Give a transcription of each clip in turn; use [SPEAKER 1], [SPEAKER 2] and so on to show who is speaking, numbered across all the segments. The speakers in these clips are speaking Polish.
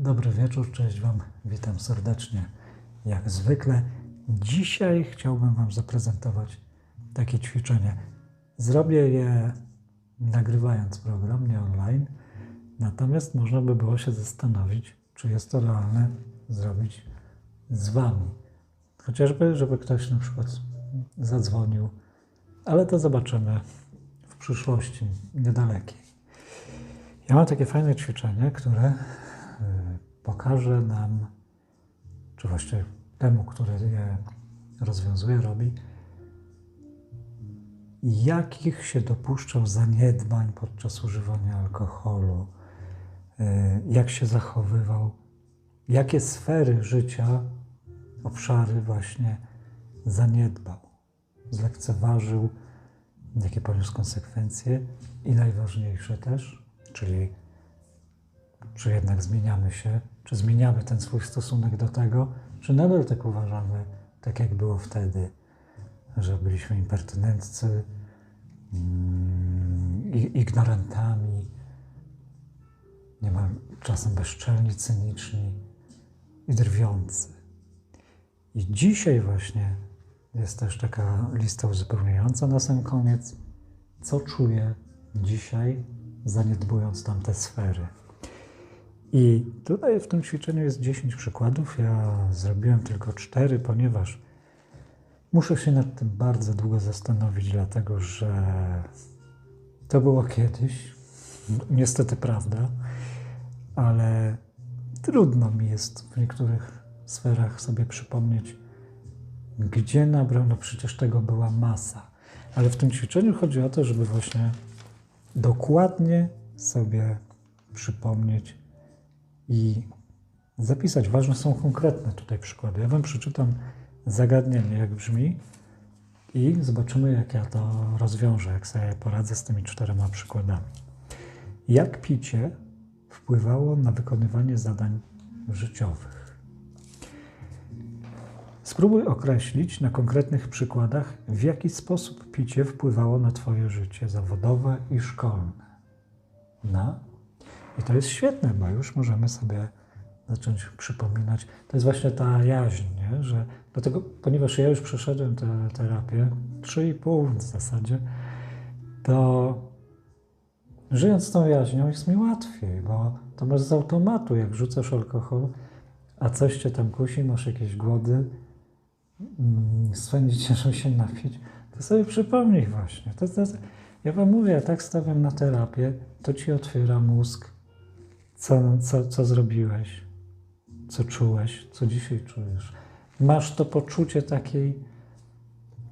[SPEAKER 1] Dobry wieczór, cześć Wam, witam serdecznie. Jak zwykle, dzisiaj chciałbym Wam zaprezentować takie ćwiczenie. Zrobię je nagrywając program, nie online, natomiast można by było się zastanowić, czy jest to realne zrobić z Wami. Chociażby, żeby ktoś na przykład zadzwonił, ale to zobaczymy w przyszłości niedalekiej. Ja mam takie fajne ćwiczenie, które pokaże nam, czy właściwie temu, który je rozwiązuje, robi, jakich się dopuszczał zaniedbań podczas używania alkoholu, y, jak się zachowywał, jakie sfery życia, obszary właśnie zaniedbał, zlekceważył, jakie poniósł konsekwencje i najważniejsze też, czyli czy jednak zmieniamy się, czy zmieniamy ten swój stosunek do tego, czy nadal tak uważamy, tak jak było wtedy, że byliśmy impertynenccy, mm, ignorantami, nie ma, czasem bezczelni, cyniczni i drwiący. I dzisiaj właśnie jest też taka lista uzupełniająca na sam koniec, co czuję dzisiaj, zaniedbując tamte sfery. I tutaj w tym ćwiczeniu jest 10 przykładów. Ja zrobiłem tylko 4, ponieważ muszę się nad tym bardzo długo zastanowić, dlatego że to było kiedyś. Niestety prawda, ale trudno mi jest w niektórych sferach sobie przypomnieć, gdzie nabrał. No przecież tego była masa. Ale w tym ćwiczeniu chodzi o to, żeby właśnie dokładnie sobie przypomnieć i zapisać. Ważne są konkretne tutaj przykłady. Ja Wam przeczytam zagadnienie, jak brzmi i zobaczymy, jak ja to rozwiążę, jak sobie poradzę z tymi czterema przykładami. Jak picie wpływało na wykonywanie zadań życiowych? Spróbuj określić na konkretnych przykładach, w jaki sposób picie wpływało na Twoje życie zawodowe i szkolne. Na i to jest świetne, bo już możemy sobie zacząć przypominać. To jest właśnie ta jaźń, nie? że dlatego, ponieważ ja już przeszedłem tę terapię, 3,5 w zasadzie, to żyjąc tą jaźnią jest mi łatwiej, bo to masz z automatu, jak rzucasz alkohol, a coś cię tam kusi, masz jakieś głody, mm, swędzi się napić, to sobie przypomnij właśnie. To, to, ja wam mówię, ja tak stawiam na terapię, to ci otwiera mózg, co, co, co zrobiłeś, co czułeś, co dzisiaj czujesz. Masz to poczucie takiej,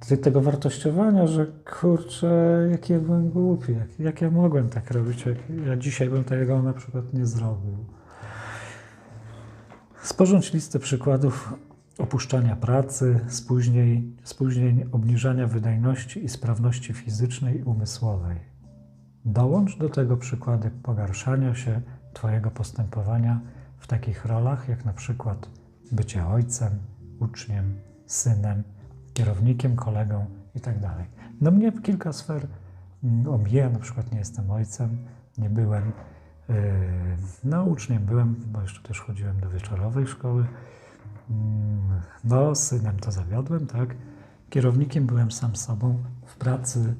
[SPEAKER 1] te- tego wartościowania, że kurczę, jaki ja byłem głupi, jak, jak ja mogłem tak robić, jak ja dzisiaj bym tego na przykład nie zrobił. Sporządź listę przykładów opuszczania pracy, spóźnień, spóźnień, obniżania wydajności i sprawności fizycznej i umysłowej. Dołącz do tego przykłady pogarszania się Twojego postępowania w takich rolach, jak na przykład bycie ojcem, uczniem, synem, kierownikiem, kolegą itd. No mnie kilka sfer mm, omija, na przykład nie jestem ojcem, nie byłem, yy, no uczniem byłem, bo jeszcze też chodziłem do wieczorowej szkoły, Mm, no synem to zawiodłem, tak, kierownikiem byłem sam sobą, w pracy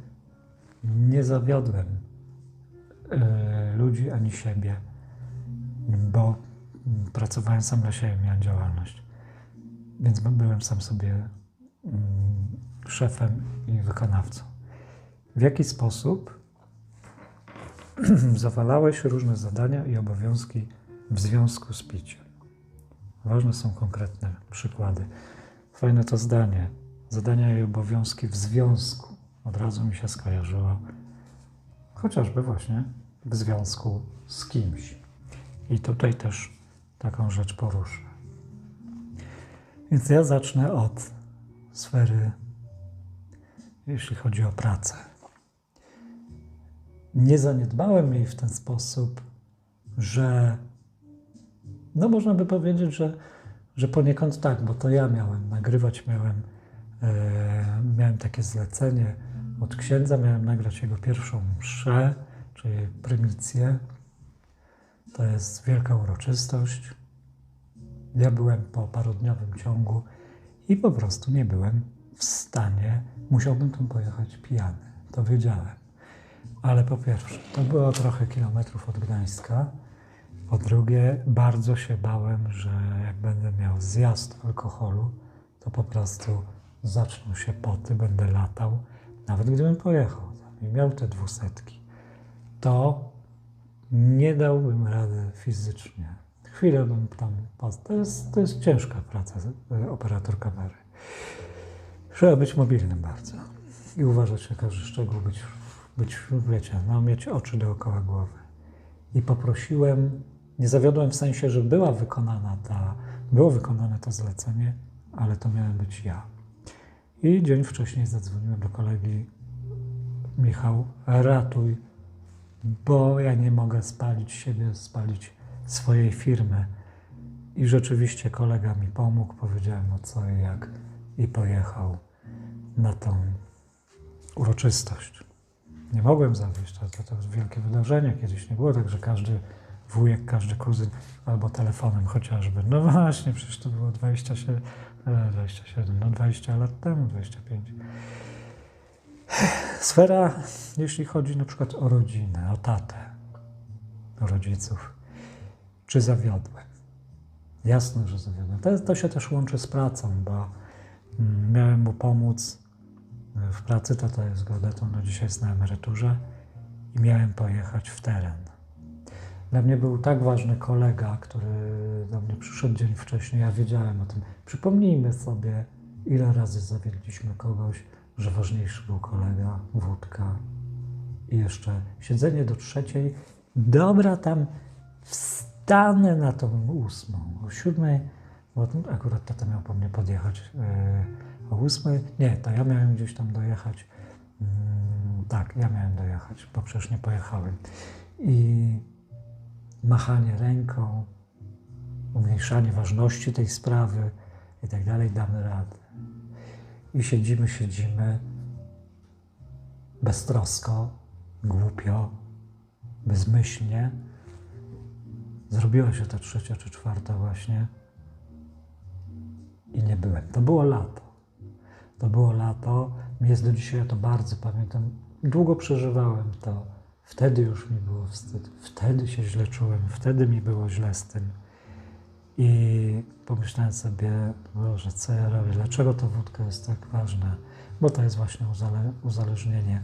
[SPEAKER 1] nie zawiodłem yy, ludzi ani siebie, bo pracowałem sam dla siebie, miałem działalność. Więc by- byłem sam sobie mm, szefem i wykonawcą. W jaki sposób zawalałeś różne zadania i obowiązki w związku z piciem? Ważne są konkretne przykłady. Fajne to zdanie. Zadania i obowiązki w związku. Od razu mi się skojarzyło. Chociażby właśnie w związku z kimś. I tutaj też taką rzecz poruszę. Więc ja zacznę od sfery, jeśli chodzi o pracę. Nie zaniedbałem jej w ten sposób, że no można by powiedzieć, że, że poniekąd tak, bo to ja miałem nagrywać, miałem, e, miałem takie zlecenie od księdza, miałem nagrać jego pierwszą mszę, czyli prymitcję To jest wielka uroczystość. Ja byłem po parodniowym ciągu i po prostu nie byłem w stanie. Musiałbym tam pojechać pijany. To wiedziałem. Ale po pierwsze, to było trochę kilometrów od Gdańska. Po drugie, bardzo się bałem, że jak będę miał zjazd alkoholu, to po prostu zaczną się poty, będę latał. Nawet gdybym pojechał i miał te dwusetki, to nie dałbym rady fizycznie. Chwilę bym tam pas- To jest, to jest ciężka praca e, operator kamery. Trzeba być mobilnym bardzo i uważać na każdy szczegół, być, być wiecie, no, mieć oczy dookoła głowy. I poprosiłem, nie zawiodłem w sensie, że była wykonana ta, było wykonane to zlecenie, ale to miałem być ja. I dzień wcześniej zadzwoniłem do kolegi Michał, ratuj, bo ja nie mogę spalić siebie, spalić swojej firmy. I rzeczywiście kolega mi pomógł, powiedziałem o co i jak i pojechał na tą uroczystość. Nie mogłem zawieść, to, to jest wielkie wydarzenie. Kiedyś nie było tak, że każdy wujek, każdy kuzyn albo telefonem chociażby. No właśnie, przecież to było 27, e, 27 no 20 lat temu, 25. Sfera, jeśli chodzi na przykład o rodzinę, o tatę, o rodziców, czy zawiodłem? Jasne, że zawiodłem. To, to się też łączy z pracą, bo mm, miałem mu pomóc e, w pracy, tata jest geodetą, no dzisiaj jest na emeryturze i miałem pojechać w teren. Dla mnie był tak ważny kolega, który do mnie przyszedł dzień wcześniej, ja wiedziałem o tym. Przypomnijmy sobie, ile razy zawiedliśmy kogoś, że ważniejszy był kolega, wódka i jeszcze siedzenie do trzeciej. Dobra, tam wstanę na tą ósmą. O siódmej, bo akurat tata miał po mnie podjechać e, o ósmej. Nie, to ja miałem gdzieś tam dojechać. Mm, tak, ja miałem dojechać, bo przecież nie pojechałem. I machanie ręką, umniejszanie ważności tej sprawy i tak dalej, damy radę. I siedzimy, siedzimy beztrosko, głupio, bezmyślnie. Zrobiła się ta trzecia czy czwarta właśnie i nie byłem. To było lato. To było lato. Jest do dzisiaj, ja to bardzo pamiętam. Długo przeżywałem to. Wtedy już mi było wstyd. Wtedy się źle czułem. Wtedy mi było źle z tym. I pomyślałem sobie, Boże, co ja robię? Dlaczego ta wódka jest tak ważna? Bo to jest właśnie uzale uzależnienie.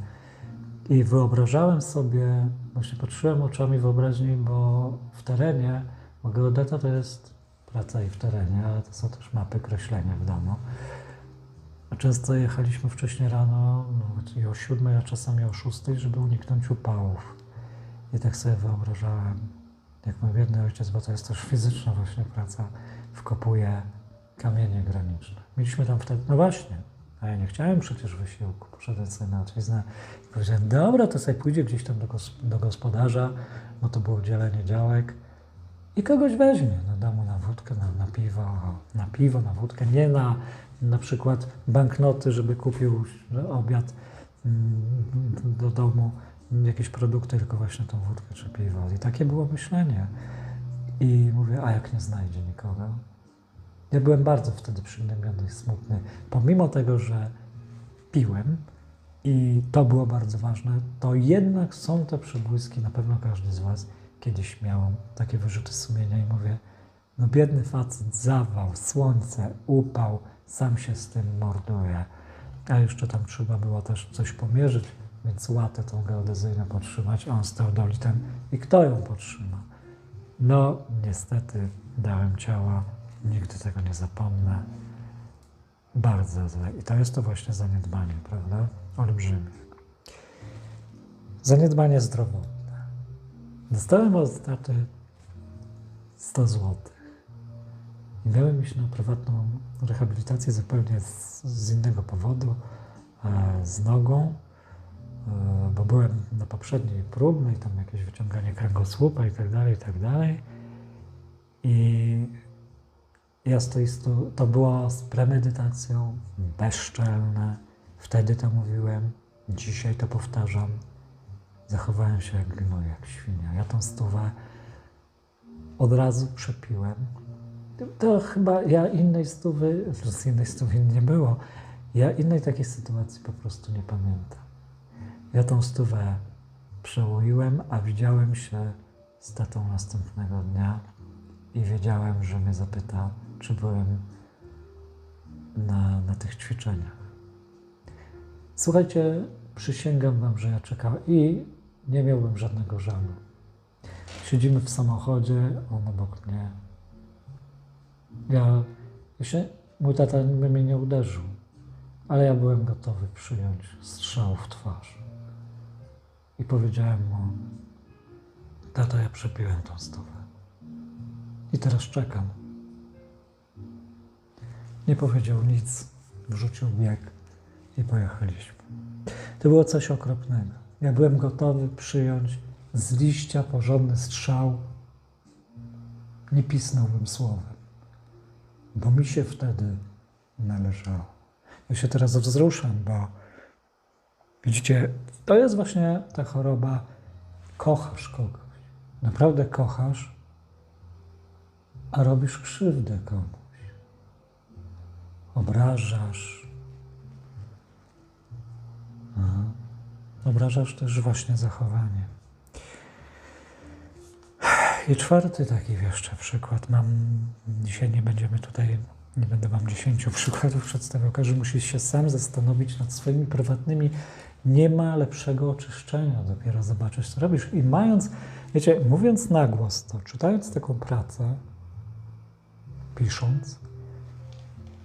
[SPEAKER 1] I wyobrażałem sobie, właśnie patrzyłem oczami wyobraźni, bo w terenie, bo geodeta to jest praca i w terenie, ale to są też mapy, kreślenia w domu. A często jechaliśmy wcześniej rano no, i o siódmej, a czasami o szóstej, żeby uniknąć upałów. I tak sobie wyobrażałem, jak mój biedny ojciec, bo to jest też fizyczna właśnie praca, wkopuje kamienie graniczne. Mieliśmy tam wtedy, no właśnie, a ja nie chciałem przecież wysiłku, poszedłem sobie na odwiznę i powiedziałem, dobra, to sobie pójdzie gdzieś tam do, do gospodarza, bo to było dzielenie działek i kogoś weźmie do domu na wódkę, na, na piwo, na piwo, na wódkę, nie na na przykład banknoty, żeby kupił obiad mm, do domu, jakieś produkty, tylko właśnie tą wódkę czy piwo. I takie było myślenie. I mówię, a jak nie znajdzie nikogo? Ja byłem bardzo wtedy przygnębiony i smutny. Pomimo tego, że piłem i to było bardzo ważne, to jednak są te przebłyski, na pewno każdy z Was kiedyś miał takie wyrzuty sumienia i mówię, no biedny facet, zawał, słońce, upał, sam się z tym morduje. A jeszcze tam trzeba było też coś pomierzyć, więc łatę tą geodezyjną podtrzymać, on z teodolitem i kto ją podtrzyma? No, niestety dałem ciała, nigdy tego nie zapomnę. Bardzo złe. I to jest to właśnie zaniedbanie, prawda? Olbrzymie. Zaniedbanie zdrowotne. Dostałem od taty 100 złotych. I miałem iść na prywatną rehabilitację zupełnie z, z innego powodu, e, z nogą, bo byłem na poprzedniej próbnej, tam jakieś wyciąganie kręgosłupa i tak dalej, i tak dalej. I ja stoistu, to było z premedytacją, bezczelne. Wtedy to mówiłem, dzisiaj to powtarzam. Zachowałem się jak gnój, jak świnia. Ja tą stówę od razu przepiłem. To chyba ja innej stówy, z innej stówy nie było, ja innej takiej sytuacji po prostu nie pamiętam. Ja tą stówę przełoiłem, a widziałem się z tatą następnego dnia i wiedziałem, że mnie zapyta, czy byłem na, na tych ćwiczeniach. Słuchajcie, przysięgam Wam, że ja czekałem i nie miałbym żadnego żalu. Siedzimy w samochodzie, on obok mnie. Ja, się, mój tata by mnie nie uderzył, ale ja byłem gotowy przyjąć strzał w twarz. I powiedziałem mu, tato, ja przepiłem tą stówę. I teraz czekam. Nie powiedział nic, wrzucił bieg i pojechaliśmy. To było coś okropnego. Ja byłem gotowy przyjąć z liścia porządny strzał. Nie pisnąłbym słowem, bo mi się wtedy należało. Ja się teraz wzruszam, bo widzicie, to jest właśnie ta choroba. Kochasz kogoś, naprawdę kochasz, a robisz krzywdę komuś. Obrażasz. Aha. Obrażasz też właśnie zachowanie. I czwarty taki jeszcze przykład. Mam, dzisiaj nie będziemy tutaj, nie będę Wam dziesięciu przykładów przedstawiał. Każdy musi się sam zastanowić nad swoimi prywatnymi. Nie ma lepszego oczyszczenia, dopiero zobaczysz, co robisz. I mając, wiecie, mówiąc na głos to, czytając taką pracę, pisząc,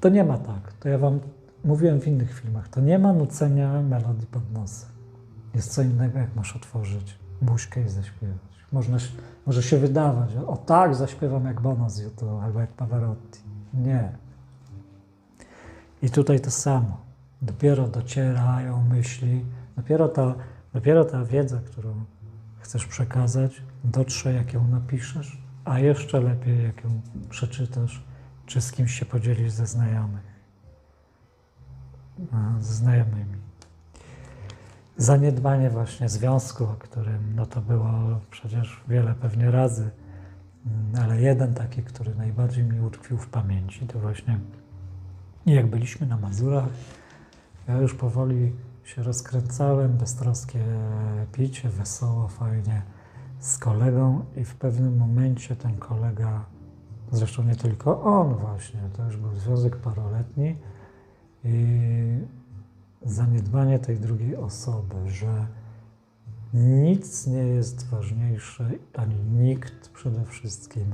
[SPEAKER 1] to nie ma tak. To ja Wam mówiłem w innych filmach. To nie ma nucenia melodii pod nosem. Jest co innego, jak masz otworzyć buźkę i zaśpiewać. Można, może się wydawać, o tak, zaśpiewam jak Bono z YouTube albo jak Pavarotti. Nie. I tutaj to samo. Dopiero docierają myśli, dopiero ta, dopiero ta wiedza, którą chcesz przekazać, dotrze, jak ją napiszesz, a jeszcze lepiej, jak ją przeczytasz, czy z kimś się podzielisz ze znajomych. Ze znajomymi zaniedbanie właśnie związku, o którym no to było przecież wiele pewnie razy, ale jeden taki, który najbardziej mi utkwił w pamięci, to właśnie jak byliśmy na Mazurach, ja już powoli się rozkręcałem, beztroskie picie, wesoło, fajnie z kolegą i w pewnym momencie ten kolega, zresztą nie tylko on właśnie, to już był związek paroletni i zaniedbanie tej drugiej osoby, że nic nie jest ważniejsze, ani nikt przede wszystkim,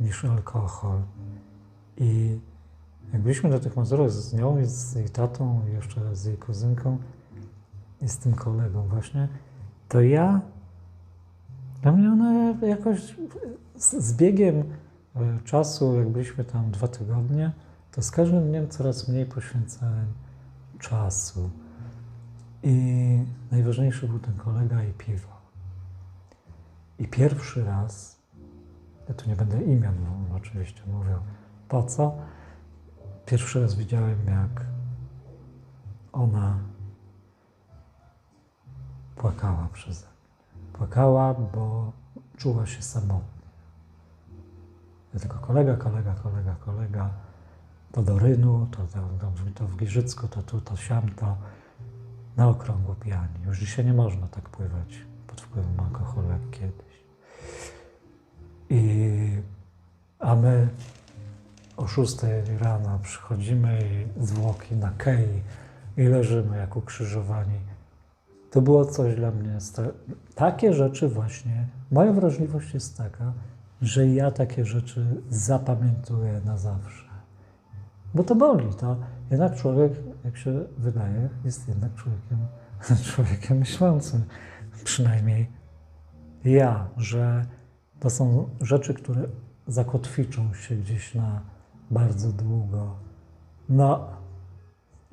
[SPEAKER 1] niż alkohol. I jak byliśmy na tych Mazurach z nią i z jej tatą, i jeszcze z jej kuzynką i z tym kolegą właśnie, to ja, dla mnie ona jakoś z, z biegiem e, czasu, jak byliśmy tam dwa tygodnie, to z każdym dniem coraz mniej poświęcałem czasu. I najważniejszy był ten kolega i piwo. I pierwszy raz, ja tu nie będę imion oczywiście mówił, po co? Pierwszy raz widziałem, jak ona płakała przeze mnie. Płakała, bo czuła się samotna. Ja tylko kolega, kolega, kolega, kolega, to do Rynu, to, to, to, to w Giżycku, to tu, to siam, to na okrągło pijani. Już dzisiaj nie można tak pływać pod wpływem alkoholu jak kiedyś. I, a my o 6 rano przychodzimy i zwłoki na kei i leżymy jak ukrzyżowani. To było coś dla mnie. Takie rzeczy właśnie, moja wrażliwość jest taka, że ja takie rzeczy zapamiętuję na zawsze. Bo to boli, to jednak człowiek, jak się wydaje, jest jednak człowiekiem, człowiekiem myślącym. Przynajmniej ja, że to są rzeczy, które zakotwiczą się gdzieś na bardzo długo. No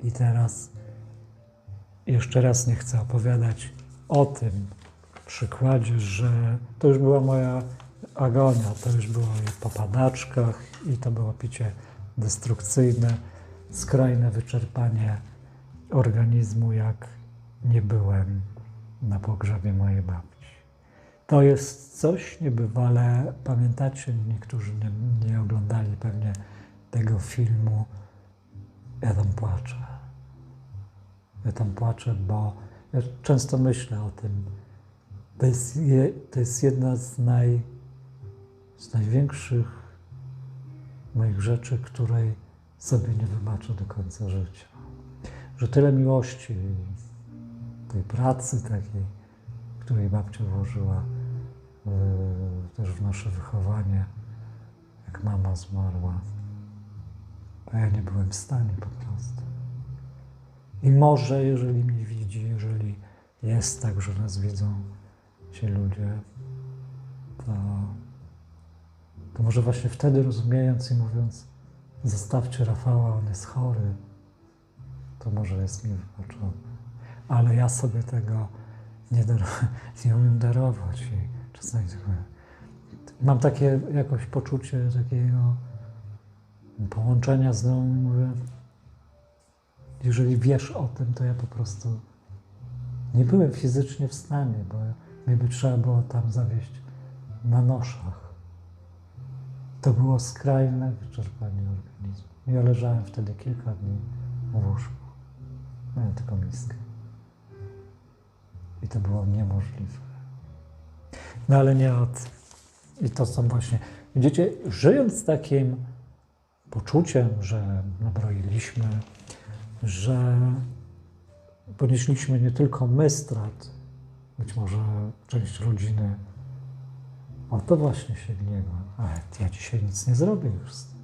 [SPEAKER 1] i teraz jeszcze raz nie chcę opowiadać o tym przykładzie, że to już była moja agonia, to już było i po padaczkach i to było picie destrukcyjne, skrajne wyczerpanie organizmu, jak nie byłem na pogrzebie mojej babci. To jest coś niebywale. Pamiętacie, niektórzy nie, nie oglądali pewnie tego filmu. Ja tam płaczę. Ja tam płaczę, bo ja często myślę o tym. To jest, je, to jest jedna z, naj, z największych moich rzeczy, której sobie nie wybaczę do końca życia. Że tyle miłości, tej pracy takiej, której babcia włożyła yy, też w nasze wychowanie, jak mama zmarła, a ja nie byłem w stanie po prostu. I może, jeżeli mnie widzi, jeżeli jest tak, że nas widzą ci ludzie, to, to może właśnie wtedy rozumiejąc i mówiąc, zostawcie Rafała, on jest chory, to może jest mi wybaczone. Ale ja sobie tego nie, nie umiem darować i czasami mam takie jakoś poczucie takiego połączenia z nią mówię, jeżeli wiesz o tym, to ja po prostu nie byłem fizycznie w stanie, bo mnie by trzeba było tam zawieźć na noszach. To było skrajne wyczerpanie organizmu. Ja leżałem wtedy kilka dni w łóżku. Miałem tylko miskę. I to było niemożliwe. No ale nie od... I to są właśnie... Widzicie, żyjąc takim poczuciem, że nabroiliśmy, że ponieśliśmy nie tylko my strat, być może część rodziny, o to właśnie się gniewa. Ale ja dzisiaj nic nie zrobię już z tym.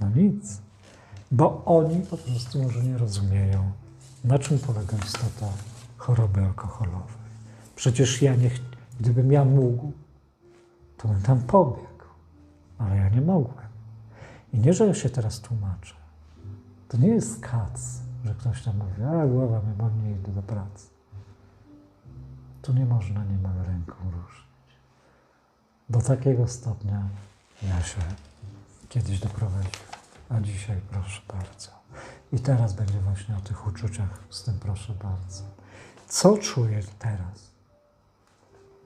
[SPEAKER 1] No nic. Bo oni po prostu może nie rozumieją, na czym polega istota choroby alkoholowej. Przecież ja nie, gdybym ja mógł, to bym tam pobiegł, ale ja nie mogłem. I nie, że ja się teraz tłumaczę. To nie jest kac, że ktoś tam mówi, a głowa mnie boli, nie idę do pracy. Tu nie można niemal ręką ruszyć. Do takiego stopnia ja się kiedyś doprowadziłem. A dzisiaj proszę bardzo. I teraz będzie właśnie o tych uczuciach z tym proszę bardzo. Co czuję teraz,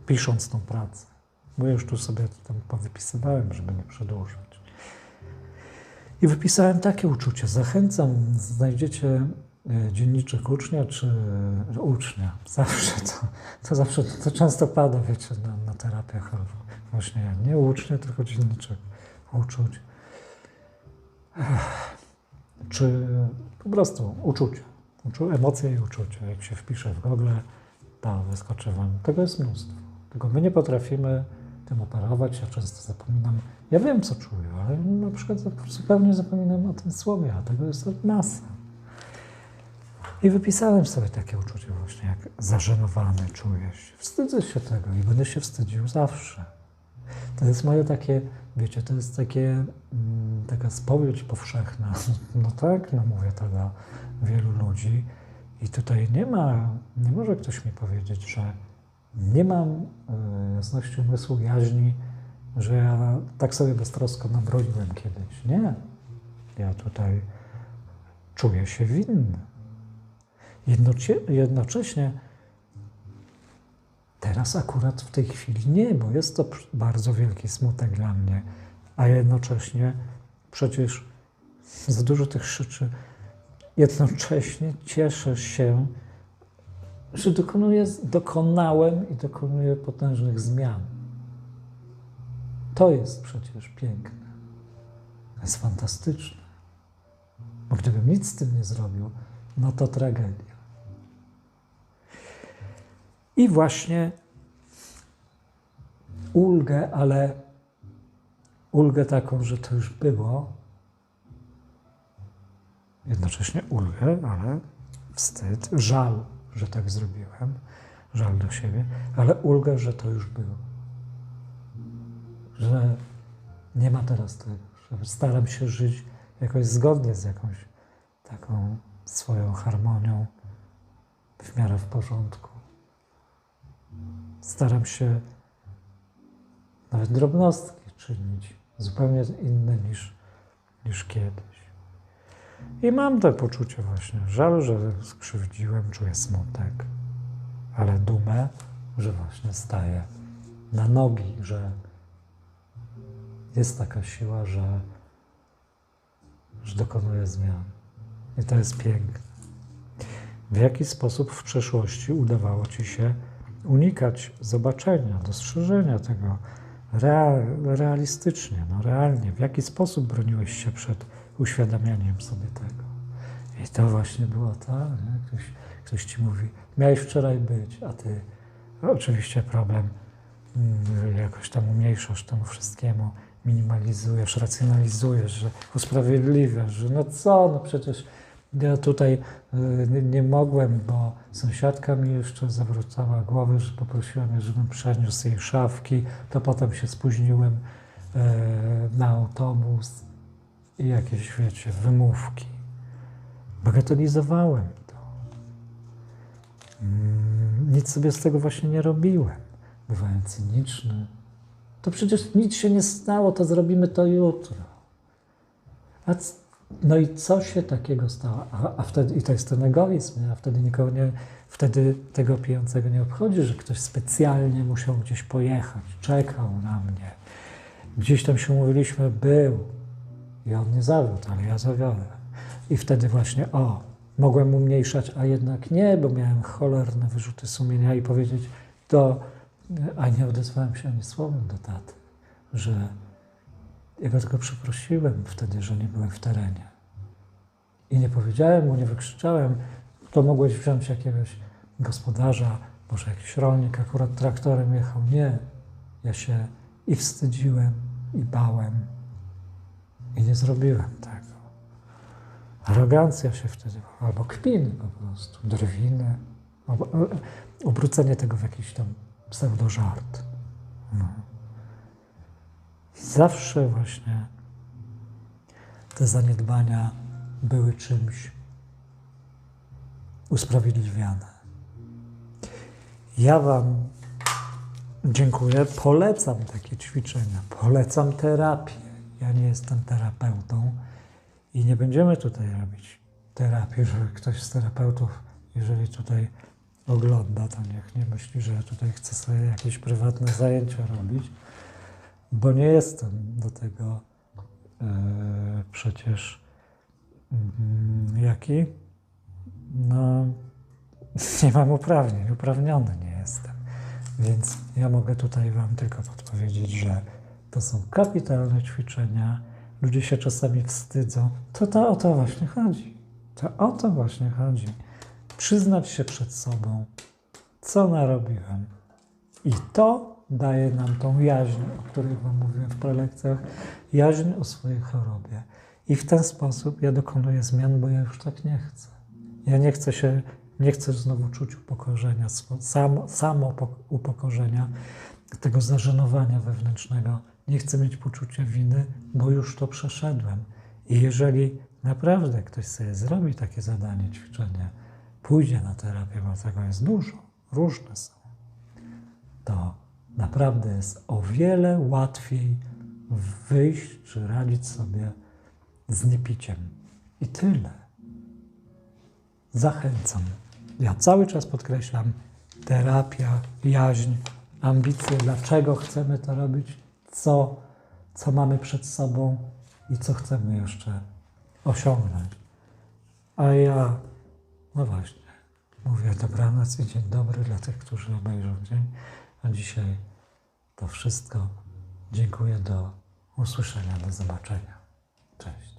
[SPEAKER 1] pisząc tą pracę? Bo ja już tu sobie tam powypisywałem, żeby nie przedłużać. I wypisałem takie uczucie. Zachęcam, znajdziecie e, dzienniczek ucznia czy e, ucznia. Zawsze to, to zawsze to często pada, wiecie, na, na terapiach albo właśnie nie ucznia, tylko dzienniczek uczuć. Czy po prostu uczucia. Uczu, emocje i uczucia. Jak się wpisze w Google, to wyskoczy wam. Tego jest mnóstwo. Tylko my nie potrafimy tym operować. Ja często zapominam. Ja wiem, co czuję, ale na przykład zupełnie zapominam o tym słowie, a tego jest masa. I wypisałem sobie takie uczucie właśnie, jak zażenowany czuję się. Wstydzę się tego i będę się wstydził zawsze. To jest moje takie, wiecie, to jest takie, mm, taka spowiedź powszechna. No tak, no mówię to do wielu ludzi. I tutaj nie ma, nie może ktoś mi powiedzieć, że nie mam y, jasności umysłu, jaźni, że ja tak sobie beztrosko nabroiłem kiedyś. Nie. Ja tutaj czuję się winny. Jednocie, jednocześnie teraz akurat w tej chwili nie, bo jest to bardzo wielki smutek dla mnie, a jednocześnie przecież za dużo tych rzeczy jednocześnie cieszę się, że dokonuję, dokonałem i dokonuję potężnych zmian. To jest przecież piękne. To jest fantastyczne. Bo gdybym nic z tym nie zrobił, no to tragedia. I właśnie ulgę, ale ulgę taką, że to już było. Jednocześnie ulgę, ale wstyd, żal, że tak zrobiłem, żal do siebie, ale ulgę, że to już było. Że nie ma teraz tego, że staram się żyć jakoś zgodnie z jakąś taką swoją harmonią, w miarę w porządku. Staram się nawet drobnostki czynić zupełnie inne niż, niż kiedyś. I mam to poczucie właśnie, żal, że skrzywdziłem, czuję smutek, ale dumę, że właśnie staję na nogi, że jest taka siła, że, że dokonuje zmian. I to jest piękne. W jaki sposób w przeszłości udawało ci się unikać zobaczenia, dostrzeżenia tego real, realistycznie, no realnie? W jaki sposób broniłeś się przed uświadamianiem sobie tego? I to właśnie było to? Ktoś, ktoś ci mówi, miałeś wczoraj być, a ty oczywiście problem mm, jakoś tam umniejszasz temu wszystkiemu, minimalizujesz, racjonalizujesz, że usprawiedliwiasz, że no co, no przecież ja tutaj y, nie, nie mogłem, bo sąsiadka mi jeszcze zawracała głowę, że poprosiła mnie, żebym przeniósł jej szafki, to potem się spóźniłem e, na autobus i jakieś, wiecie, wymówki. Bagatelizowałem to. Mm, Nic sobie z tego właśnie nie robiłem. Bywałem cyniczny. To przecież nic się nie stało, to zrobimy to jutro. A no i co się takiego stało? A, a wtedy, i to jest ten egoizm, a wtedy nikogo nie, wtedy tego pijącego nie obchodzi, że ktoś specjalnie musiał gdzieś pojechać, czekał na mnie. Gdzieś tam się mówiliśmy, był i on nie zawiódł, ale ja zawiodłem. I wtedy właśnie, o, mogłem umniejszać, a jednak nie, bo miałem cholerne wyrzuty sumienia i powiedzieć to, a nie odezwałem się ani słowem do taty, że ja go tylko przeprosiłem wtedy, że nie byłem w terenie. I nie powiedziałem mu, nie wykrzyczałem, to mogłeś wziąć jakiegoś gospodarza, może jakiś rolnik akurat traktorem jechał. Nie. Ja się i wstydziłem, i bałem, i nie zrobiłem tego. Arogancja się wtedy, albo kpiny po prostu, drwiny, albo e, obrócenie tego w jakiś tam pseudożart. No. Zawsze właśnie te zaniedbania były czymś usprawiedliwiane. Ja Wam dziękuję, polecam takie ćwiczenia, polecam terapię. Ja nie jestem terapeutą i nie będziemy tutaj robić terapii, że ktoś z terapeutów, jeżeli tutaj ogląda, to niech nie myśli, że ja tutaj chcę sobie jakieś prywatne zajęcia robić bo nie jestem do tego e, przecież mm, jaki? No, nie mam uprawnień, uprawniony nie jestem. Więc ja mogę tutaj Wam tylko podpowiedzieć, że to są kapitalne ćwiczenia. Ludzie się czasami wstydzą. To, to o to właśnie chodzi. To o to właśnie chodzi. Przyznać się przed sobą, co narobiłem. I to daje nam tą jaźń, o której Wam mówiłem w prelekcjach, jaźń o swojej chorobie. I w ten sposób ja dokonuję zmian, bo ja już tak nie chcę. Ja nie chcę się, nie chcę znowu czuć upokorzenia, samo, samo po- upokorzenia, tego zażenowania wewnętrznego. Nie chcę mieć poczucia winy, bo już to przeszedłem. I jeżeli naprawdę ktoś sobie zrobi takie zadanie, ćwiczenie, pójdzie na terapię, bo tego jest dużo, różne są, to naprawdę jest o wiele łatwiej wyjść czy radzić sobie z niepiciem. I tyle. Zachęcam. Ja cały czas podkreślam terapia, jaźń, ambicje, dlaczego chcemy to robić, co, co mamy przed sobą i co chcemy jeszcze osiągnąć. A ja, no właśnie, mówię dobranoc i dzień dobry dla tych, którzy obejrzą dzień. Na dzisiaj to wszystko. Dziękuję, do usłyszenia, do zobaczenia. Cześć.